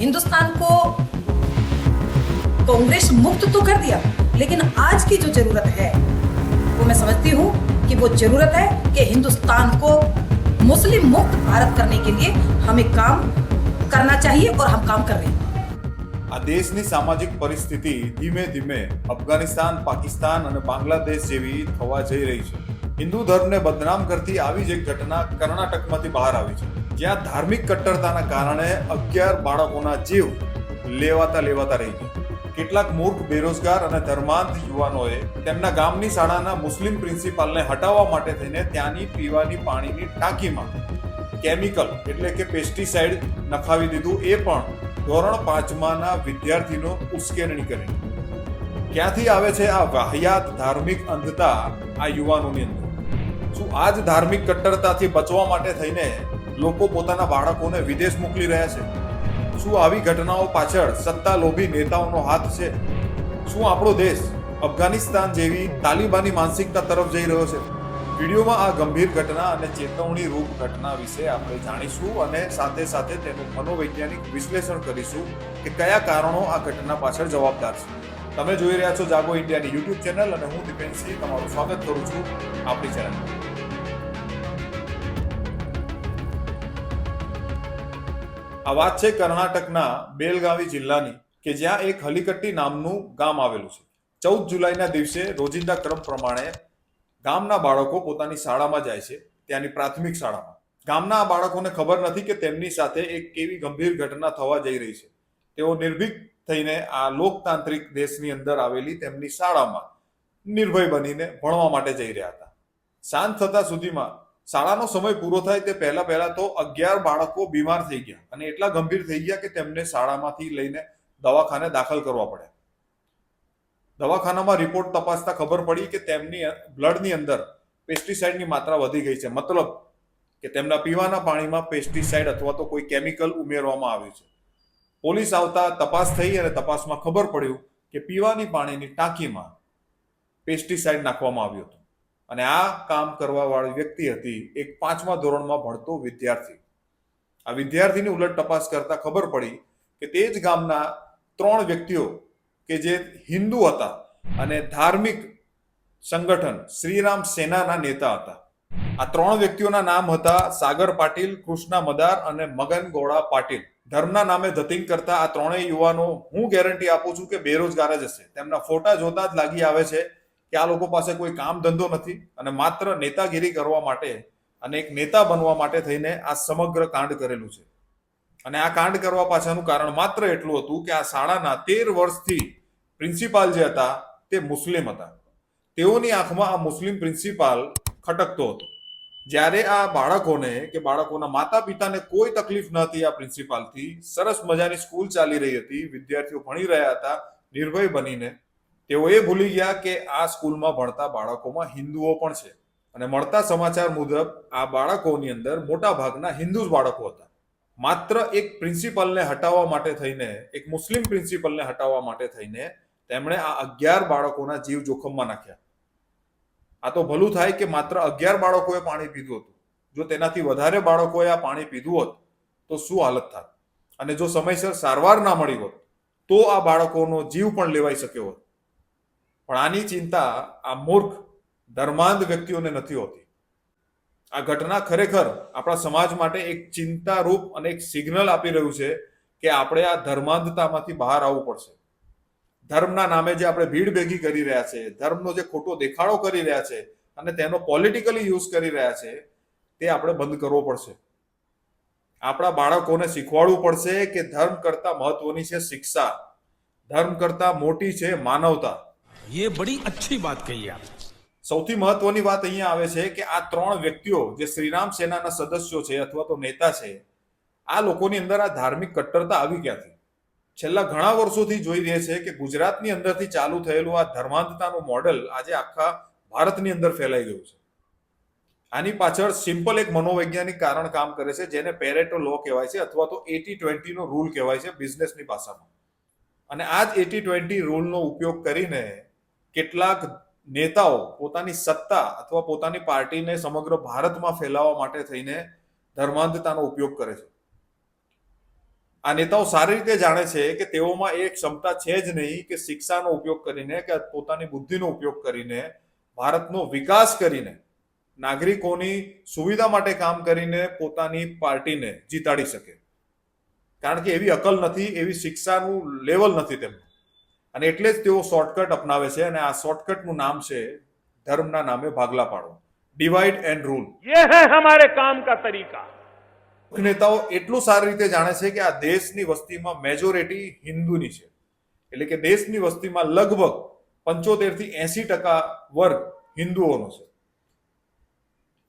हिंदुस्तान को कांग्रेस मुक्त तो कर दिया लेकिन आज की जो जरूरत है वो मैं समझती हूँ कि वो जरूरत है कि हिंदुस्तान को मुस्लिम मुक्त भारत करने के लिए हमें काम करना चाहिए और हम काम कर रहे हैं આ દેશની સામાજિક પરિસ્થિતિ ધીમે ધીમે અફઘાનિસ્તાન પાકિસ્તાન અને બાંગ્લાદેશ જેવી થવા જઈ રહી છે હિન્દુ ધર્મને બદનામ કરતી આવી જ એક ઘટના કર્ણાટકમાંથી બહાર આવી છે જ્યાં ધાર્મિક કટ્ટરતાના કારણે અગિયાર બાળકોના જીવ લેવાતા લેવાતા રહી ગયા. કેટલાક મૂર્ખ, બેરોજગાર અને ધર્માંધ યુવાનોએ તેમના ગામની શાળાના મુસ્લિમ પ્રિન્સિપાલને હટાવવા માટે થઈને ત્યાંની પીવાની પાણીની ટાંકીમાં કેમિકલ એટલે કે પેસ્ટિસાઇડ નખાવી દીધું. એ પણ ધોરણ પાંચમાના વિદ્યાર્થીનો ઉશ્કેરણી કરી. ક્યાંથી આવે છે આ વાહિયાત ધાર્મિક અંધતા આ યુવાનોની અંદર? શું આ જ ધાર્મિક કટ્ટરતાથી બચવા માટે થઈને લોકો પોતાના બાળકોને વિદેશ મોકલી રહ્યા છે. શું આવી ઘટનાઓ પાછળ સત્તા લોભી નેતાઓનો હાથ છે? શું આપણો દેશ અફઘાનિસ્તાન જેવી તાલિબાની માનસિકતા તરફ જઈ રહ્યો છે? વિડીયોમાં આ ગંભીર ઘટના અને ચેતવણી રૂપ ઘટના વિશે આપણે જાણીશું અને સાથે સાથે તેનું મનોવૈજ્ઞાનિક વિશ્લેષણ કરીશું કે કયા કારણો આ ઘટના પાછળ જવાબદાર છે. તમે જોઈ રહ્યા છો જાગો ઇન્ડિયાની યુટ્યુબ ચેનલ અને હું દિપેન્દ્રસિંહ તમારું સ્વાગત કરું છું આપણી ચેનલ આ વાત છે કર્ણાટકના બેલગાવી જિલ્લાની, કે જ્યાં એક હલીકટ્ટી નામનું ગામ આવેલું છે. ચૌદ જુલાઈના દિવસે રોજિંદા ક્રમ પ્રમાણે ગામના બાળકો પોતાની શાળામાં જાય છે, ત્યાંની પ્રાથમિક શાળામાં. ગામના આ બાળકોને ખબર નથી કે તેમની સાથે એક કેવી ગંભીર ઘટના થવા જઈ રહી છે. તેઓ નિર્ભીક થઈને આ લોકતાંત્રિક દેશની અંદર આવેલી તેમની શાળામાં નિર્ભય બનીને ભણવા માટે જઈ રહ્યા હતા. શાંત થતા સુધીમાં શાળાનો સમય પૂરો થાય તે પહેલા પહેલા તો અગિયાર બાળકો બીમાર થઈ ગયા અને એટલા ગંભીર થઈ ગયા કે તેમને શાળામાંથી લઈને દવાખાને દાખલ કરવા પડ્યા દવાખાનામાં રિપોર્ટ તપાસતા ખબર પડી કે તેમની બ્લડની અંદર પેસ્ટિસાઇડની માત્રા વધી ગઈ છે. મતલબ કે તેમના પીવાના પાણીમાં પેસ્ટિસાઇડ અથવા તો કોઈ કેમિકલ ઉમેરવામાં આવ્યું છે. પોલીસ આવતા તપાસ થઈ અને તપાસમાં ખબર પડ્યું કે પીવાની પાણીની ટાંકીમાં પેસ્ટિસાઇડ નાખવામાં આવ્યું હતું. અને આ કામ કરવાવાળી વ્યક્તિ હતી એક પાંચમા ધોરણમાં ભણતો વિદ્યાર્થી. આ વિદ્યાર્થીની ઉલટ તપાસ કરતા ખબર પડી કે તે જ ગામના ત્રણ વ્યક્તિઓ કે જે હિન્દુ હતા અને ધાર્મિક સંગઠન શ્રીરામ સેનાના નેતા હતા. આ ત્રણ વ્યક્તિઓના નામ હતા સાગર પાટીલ, કૃષ્ણા મદાર અને મગન ગોળા પાટીલ. ધર્મના નામે ધતિંગ કરતા આ ત્રણેય યુવાનો હું ગેરંટી આપું છું કે બેરોજગાર જ હશે. તેમના ફોટા જોતા જ લાગી આવે છે કે આ લોકો પાસે કોઈ કામ ધંધો નથી અને માત્ર નેતાગીરી કરવા માટે અને એક નેતા બનવા માટે થઈને આ સમગ્ર કાંડ કરેલું છે. અને આ કાંડ કરવા પાછળનું કારણ માત્ર એટલું હતું કે આ શાળાના તેર વર્ષથી પ્રિન્સિપાલ જે હતા તે મુસ્લિમ હતા. તેઓની આંખમાં આ મુસ્લિમ પ્રિન્સિપાલ ખટકતો હતો. જ્યારે આ બાળકોને કે બાળકોના માતા પિતાને કોઈ તકલીફ ન હતી આ પ્રિન્સિપાલથી, સરસ મજાની સ્કૂલ ચાલી રહી હતી, વિદ્યાર્થીઓ ભણી રહ્યા હતા, નિર્ભય બનીને તેઓ એ ભૂલી ગયા કે આ સ્કૂલમાં ભણતા બાળકોમાં હિન્દુઓ પણ છે. અને મળતા સમાચાર મુજબ આ બાળકોની અંદર મોટા ભાગના હિન્દુ જ બાળકો હતા. માત્ર એક પ્રિન્સિપલને હટાવવા માટે થઈને, એક મુસ્લિમ પ્રિન્સિપલને હટાવવા માટે થઈને તેમણે આ અગિયાર બાળકોના જીવ જોખમમાં નાખ્યા. આ તો ભલું થાય કે માત્ર અગિયાર બાળકોએ પાણી પીધું હતું. જો તેનાથી વધારે બાળકોએ આ પાણી પીધું હોત, તો શું હાલત થાત? અને જો સમયસર સારવાર ના મળી હોત, તો આ બાળકોનો જીવ પણ લેવાઈ શક્યો હોત. પણ આની ચિંતા આ મૂર્ખ, ધર્માંધ વ્યક્તિઓને નથી હોતી. આ ઘટના ખરેખર આપણા સમાજ માટે એક ચિંતારૂપ અને એક સિગ્નલ આપી રહ્યું છે કે આપણે આ ધર્માંધતામાંથી બહાર આવવું પડશે. ધર્મના નામે જે આપણે ભીડ ભેગી કરી રહ્યા છે, ધર્મનો જે ખોટો દેખાડો કરી રહ્યા છે અને તેનો પોલિટિકલી યુઝ કરી રહ્યા છે, તે આપણે બંધ કરવો પડશે. આપણા બાળકોને શીખવાડવું પડશે કે ધર્મ કરતા મહત્વની છે શિક્ષા. ધર્મ કરતા મોટી છે માનવતા. ये बड़ी अच्छी बात कही आप સૌથી મહત્વની વાત અહીંયા આવે છે કે આ ત્રણ વ્યક્તિઓ જે શ્રીરામ સેનાના સદસ્યો છે અથવા તો નેતા છે આ લોકોની અંદર આ ધાર્મિક કટ્ટરતા આવી ક્યાંથી છેલ્લા ઘણા વર્ષોથી જોઈ રહે છે કે ગુજરાતની અંદરથી ચાલુ થયેલું આ ધર્માંધતાનું મોડેલ આજે આખા ભારતની અંદર ફેલાઈ ગયું છે આની પાછળ સિમ્પલ એક મનોવૈજ્ઞાનિક કારણ કામ કરે છે જેને પેરેટો લો કહેવાય છે અથવા તો એટી ટ્વેન્ટીનો રૂલ કહેવાય છે બિઝનેસની ભાષામાં અને આ જ એટી ટ્વેન્ટી રૂલનો ઉપયોગ કરીને કેટલાક નેતાઓ પોતાની સત્તા અથવા પોતાની પાર્ટીને સમગ્ર ભારતમાં ફેલાવવા માટે થઈને ધર્માંધતાનો ઉપયોગ કરે છે. આ નેતાઓ સારી રીતે જાણે છે કે તેઓમાં એ ક્ષમતા છે જ નહીં કે શિક્ષાનો ઉપયોગ કરીને કે પોતાની બુદ્ધિનો ઉપયોગ કરીને, ભારતનો વિકાસ કરીને, નાગરિકોની સુવિધા માટે કામ કરીને પોતાની પાર્ટીને જીતાડી શકે. કારણ કે એવી અકલ નથી, એવી શિક્ષાનું લેવલ નથી તેમનું. અને એટલે જ તેઓ શોર્ટકટ અપનાવે છે અને આ શોર્ટકટનું નામ છે ધર્મના નામે ભાગલા પાડો ડિવાઈડ એન્ડ રૂલ યે હે હમારે કામ કા તરીકા નેતાઓ એટલું સારી રીતે જાણે છે કે આ દેશની વસ્તીમાં મેજોરિટી હિન્દુની છે. એટલે કે દેશની વસ્તીમાં લગભગ પંચોતેરથી એસી ટકા વર્ગ હિન્દુઓનો છે.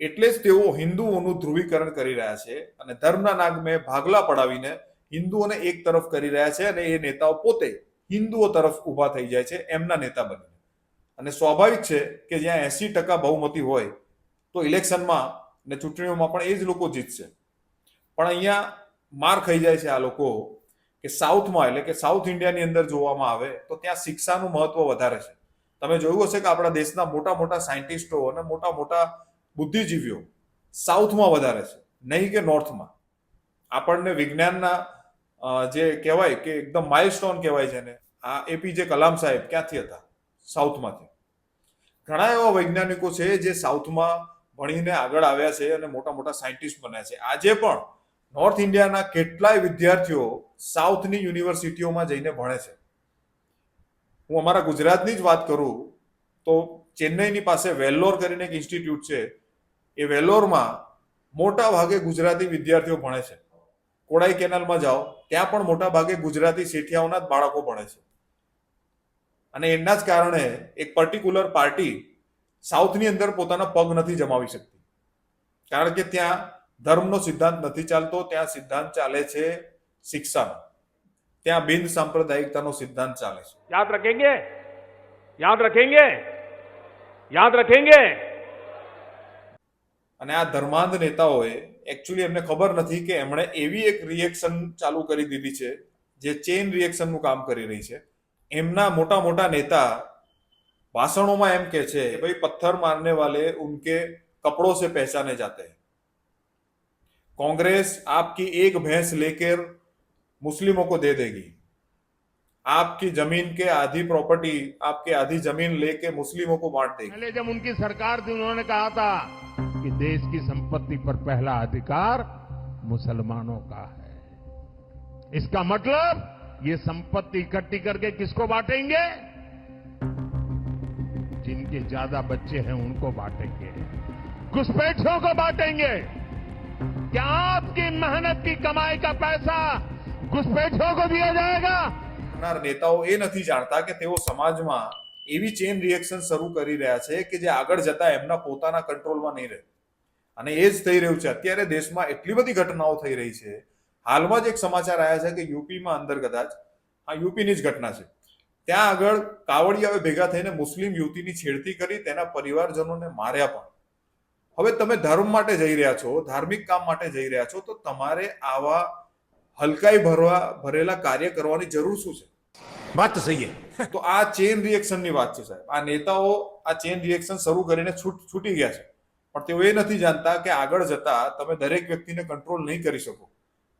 એટલે જ તેઓ હિન્દુઓનું ધ્રુવીકરણ કરી રહ્યા છે અને ધર્મના નાગમે ભાગલા પડાવીને હિન્દુઓને એક તરફ કરી રહ્યા છે અને એ નેતાઓ પોતે હિન્દુઓ તરફ ઊભા થઈ જાય છે, એમના નેતા બનીને. અને સ્વાભાવિક છે કે જ્યાં એસી ટકા બહુમતી હોય, તો ઇલેક્શનમાં ને ચૂંટણીઓમાં પણ એ જ લોકો જીતશે. પણ અહીંયા માર ખાઈ જાય છે આ લોકો કે સાઉથમાં, એટલે કે સાઉથ ઇન્ડિયાની અંદર જોવામાં આવે, તો ત્યાં શિક્ષાનું મહત્વ વધારે છે. તમે જોયું હશે કે આપણા દેશના મોટા મોટા સાયન્ટિસ્ટો અને મોટા મોટા બુદ્ધિજીવીઓ સાઉથમાં વધારે છે, નહીં કે નોર્થમાં. આપણને વિજ્ઞાનના જે કહેવાય કે એકદમ માઇલસ્ટોન કહેવાય છે ને આ એપીજે કલામ સાહેબ ક્યાંથી હતા? સાઉથમાંથી. ઘણા એવા વૈજ્ઞાનિકો છે જે સાઉથમાં ભણીને આગળ આવ્યા છે અને મોટા મોટા સાયન્ટિસ્ટ બન્યા છે. આજે પણ નોર્થ ઇન્ડિયાના કેટલાય વિદ્યાર્થીઓ સાઉથની યુનિવર્સિટીઓમાં જઈને ભણે છે. હું અમારા ગુજરાતની જ વાત કરું તો ચેન્નઈની પાસે વેલ્લોર કરીને એક ઇન્સ્ટિટ્યૂટ છે. એ વેલ્લોરમાં મોટા ભાગે ગુજરાતી વિદ્યાર્થીઓ ભણે છે. કોડાઈ કેનાલમાં જાઓ ત્યાં પણ મોટા ભાગે ગુજરાતી શેઠિયાઓના જ બાળકો ભણે છે અને એના જ કારણે એક પર્ટિક્યુલર પાર્ટી સાઉથની અંદર પોતાના પગ નથી જમાવી શકતી કારણ કે ત્યાં ધર્મનો સિદ્ધાંત નથી ચાલતો ત્યાં સિદ્ધાંત ચાલે છે શિક્ષાનો ત્યાં બિન સાંપ્રદાયિકતાનો સિદ્ધાંત ચાલે છે याद रखेंगे याद रखेंगे याद रखेंगे અને આ ધર્માંધ નેતાઓએ એકચ્યુઅલી એમને ખબર નથી કે એમણે એવી એક રિએક્શન ચાલુ કરી દીધી છે જે ચેઇન રિએક્શનનું કામ કરી રહી છે એમના મોટા મોટા નેતા ભાષણોમાં એમ કે છે કે ભાઈ પથ્થર મારને વાલે ઉનકે કપડોं से पहचाने जाते हैं कांग्रेस आपकी एक भैंस लेकर मुस्लिमों को दे देगी आपकी ज़मीन के आधी प्रॉपर्टी आपके आधी ज़मीन लेके मुस्लिमों को बांट देगी। पहले जब उनकी सरकार थी, उन्होंने कहा था कि देश की संपत्ति पर पहला अधिकार मुसलमानों का है। इसका मतलब ये संपत्ति इकट्ठी करके किसको बांटेंगे? जिनके ज़्यादा बच्चे हैं, उनको बांटेंगे। घुसपैठियों को बांटेंगे। क्या आपकी मेहनत की कमाई का पैसा घुसपैठियों को दिया जाएगा? કરનાર નેતાઓ એ નથી જાણતા કે તેઓ સમાજમાં એવી ચેન રિએક્શન શરૂ કરી રહ્યા છે કે જે આગળ જતા એમના પોતાના કંટ્રોલમાં નહીં રહે. અને એ જ થઈ રહ્યું છે. અત્યારે દેશમાં એટલી બધી ઘટનાઓ થઈ રહી છે. હાલમાં જ એક સમાચાર આવ્યા છે કે યુપીમાં અંદર કદાચ આ યુપીની જ ઘટના છે. ત્યાં આગળ કાવડિયાઓ ભેગા થઈને મુસ્લિમ યુવતીની છેડતી કરી, તેના પરિવારજનોને માર્યા પણ. હવે તમે ધર્મ માટે જઈ રહ્યા છો, ધાર્મિક કામ માટે જઈ રહ્યા છો, તો તમારે આવા હલકાઈ ભરવા ભરેલા કાર્ય કરવાની જરૂર શું છે? વાત સહી તો આ ચેન રિએક્શનની વાત છે સાહેબ. આ નેતાઓ આ ચેન રિએક્શન શરૂ કરીને છૂટ છૂટી ગયા છે. પણ તેઓ એ નથી જાણતા કે આગળ જતા તમે દરેક વ્યક્તિને કંટ્રોલ નહીં કરી શકો.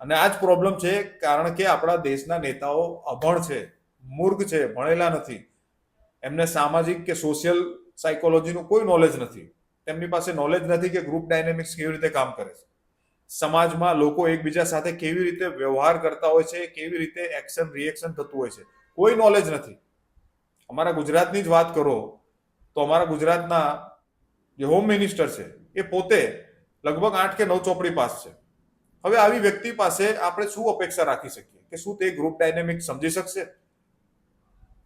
અને આ જ પ્રોબ્લેમ છે કારણ કે આપણા દેશના નેતાઓ અભણ છે મૂર્ખ છે ભણેલા નથી. એમને સામાજિક કે સોશિયલ સાયકોલોજીનું કોઈ નોલેજ નથી. તેમની પાસે નોલેજ નથી કે ગ્રુપ ડાયનેમિક્સ કેવી રીતે કામ કરે છે. સમાજમાં લોકો એકબીજા સાથે કેવી રીતે વ્યવહાર કરતા હોય છે, કેવી રીતે એક્શન રિએક્શન થતું હોય છે, કોઈ નોલેજ નથી. અમારા ગુજરાતની જ વાત કરો તો અમારા ગુજરાતના જે હોમ મિનિસ્ટર છે, એ પોતે લગભગ આઠ કે નવ ચોપડી પાસ છે. હવે આવી વ્યક્તિ પાસે આપણે શું અપેક્ષા રાખી શકીએ? કે શું તે ગ્રુપ ડાયનેમિક સમજી શકશે?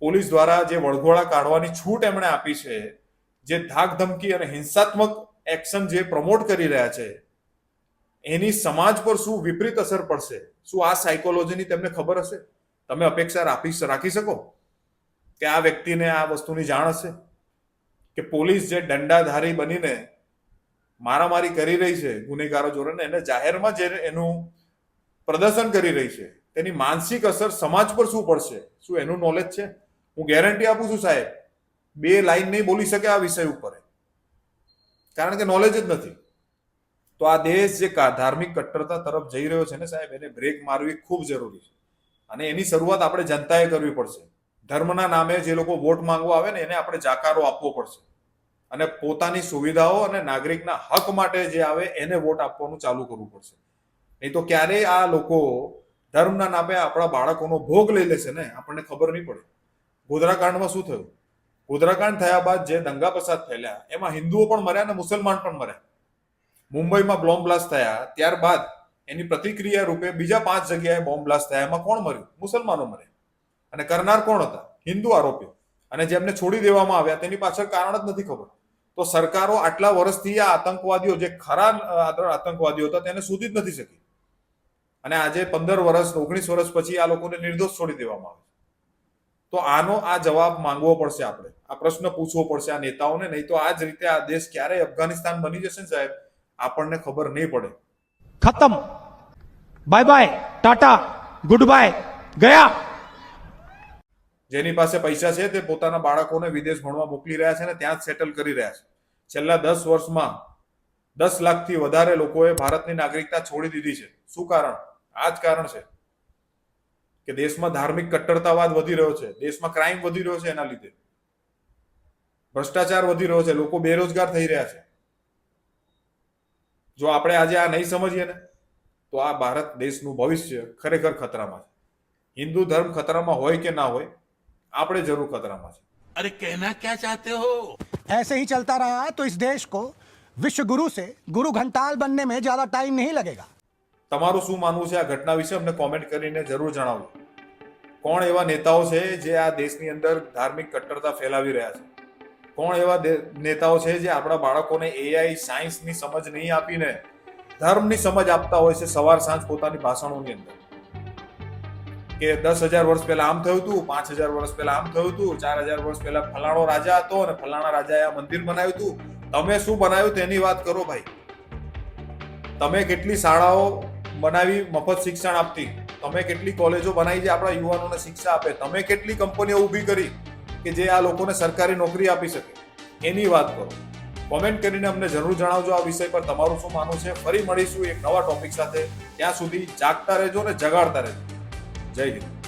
પોલીસ દ્વારા જે વળઘોળા કાઢવાની છૂટ એમણે આપી છે, જે ધાક ધમકી અને હિંસાત્મક એક્શન જે પ્રમોટ કરી રહ્યા છે એની સમાજ પર શું વિપરીત અસર પડશે? શું આ સાયકોલોજીની તેમને ખબર હશે? તમે અપેક્ષા રાખી રાખી શકો? કે આ વ્યક્તિને આ વસ્તુની જાણ હશે? કે પોલીસ જે દંડાધારી બનીને મારામારી કરી રહી છે, ગુનેગારો જોડે એને જાહેરમાં જે એનું પ્રદર્શન કરી રહી છે, તેની માનસિક અસર સમાજ પર શું પડશે? શું એનું નોલેજ છે? હું ગેરંટી આપું છું સાહેબ, બે લાઈન નહીં બોલી શકે આ વિષય ઉપર. કારણ કે નોલેજ જ નથી. તો આ દેશ જે ધાર્મિક કટ્ટરતા તરફ જઈ રહ્યો છે ને સાહેબ, એને બ્રેક મારવી ખૂબ જરૂરી છે. અને એની શરૂઆત આપણે જનતાએ કરવી પડશે. ધર્મના નામે જે લોકો વોટ માંગવા આવે ને, એને આપણે જાકારો આપવો પડશે. અને પોતાની સુવિધાઓ અને નાગરિકના હક માટે જે આવે, એને વોટ આપવાનું ચાલુ કરવું પડશે. નહીં તો ક્યારેય આ લોકો ધર્મના નામે આપણા બાળકોનો ભોગ લઈ લેશે ને, આપણને ખબર નહીં પડે. ગોધરાકાંડમાં શું થયું? ગોધરાકાંડ થયા બાદ જે દંગા પ્રસાદ ફેલ્યા, એમાં હિન્દુઓ પણ મર્યા અને મુસલમાન પણ મર્યા. મુંબઈમાં બોમ્બ બ્લાસ્ટ થયા, ત્યારબાદ એની પ્રતિક્રિયા રૂપે બીજા પાંચ જગ્યાએ બોમ્બ બ્લાસ્ટ થયા. એમાં કોણ મર્યું? મુસલમાનો મર્યા અને કરનાર કોણ હતા? હિન્દુ આરોપીઓ. અને જેમને છોડી દેવામાં આવ્યા, તેની પાછળ કારણ જ નથી ખબર. તો સરકારો આટલા વર્ષથી આ આતંકવાદીઓ, જે ખરા આતંકવાદીઓ હતા, તેને સુધી જ નથી શકી. અને આજે પંદર વર્ષ, ઓગણીસ વર્ષ પછી આ લોકોને નિર્દોષ છોડી દેવામાં આવે તો આનો આ જવાબ માંગવો પડશે આપણે. આ પ્રશ્ન પૂછવો પડશે આ નેતાઓને. નહીં તો આ જ રીતે આ દેશ ક્યારે અફઘાનિસ્તાન બની જશે ને સાહેબ? આપણને ખબર નહીં પડે. ખતમ. Bye bye tata goodbye ગયા. જેની પાસે પૈસા છે તે પોતાના બાળકોને વિદેશ ભણવા મોકલી રહ્યા છે ને ત્યાં જ સેટલ કરી રહ્યા છે. છેલ્લા દસ વર્ષમાં દસ લાખથી વધારે લોકોએ ભારતની નાગરિકતા છોડી દીધી છે. શું કારણ? આ જ કારણ છે કે દેશમાં ધાર્મિક કટ્ટરતાવાદ વધી રહ્યો છે. દેશમાં ક્રાઇમ વધી રહ્યો છે એના લીધે. ભ્રષ્ટાચાર વધી રહ્યો છે. લોકો બેરોજગાર થઈ રહ્યા છે. જો આપણે આજે આ નહીં સમજીએ ને તો આ ભારત દેશનું ભવિષ્ય ખરેખર ખતરામાં છે હિન્દુ ધર્મ ખતરામાં હોય કે ના હોય આપણે જરૂર ખતરામાં છે अरे कहना क्या चाहते हो ऐसे ही चलता रहा तो इस देश को विश्व गुरु से गुरु घंटाल बनने में ज्यादा टाइम नहीं लगेगा તમારું શું માનવું છે આ ઘટના વિશે અમને કોમેન્ટ કરીને જરૂર જણાવજો કોણ એવા નેતાઓ છે જે આ દેશની અંદર ધાર્મિક કટ્ટરતા ફેલાવી રહ્યા છે કોણ એવા નેતાઓ છે જે આપણા બાળકોને એઆઈ સાયન્સની સમજ નહીં આપીને ધર્મની સમજ આપતા હોય છે સવાર સાંજ પોતાની ભાષણોની અંદર? કે દસ હજાર વર્ષ પહેલા આમ થયું હતું, પાંચ હજાર વર્ષ પહેલા આમ થયું હતું, ચાર હજાર વર્ષ પહેલા ફલાણો રાજા હતો અને ફલાણા રાજાએ આ મંદિર બનાવ્યું હતું. તમે શું બનાવ્યું તેની વાત કરો ભાઈ. તમે કેટલી શાળાઓ બનાવી મફત શિક્ષણ આપતી? તમે કેટલી કોલેજો બનાવી જે આપણા યુવાનોને શિક્ષા આપે? તમે કેટલી કંપનીઓ ઊભી કરી? કે જે આ લોકોને સરકારી નોકરી આપી શકે. એની વાત કરો. કોમેન્ટ કરીને અમને જરૂર જણાવજો આ વિષય પર તમારું શું માનવું છે. ફરી મળીશું એક નવા ટોપિક સાથે. ત્યાં સુધી જાગતા રહેજો ને જગાડતા રહેજો. જય હિન્દ.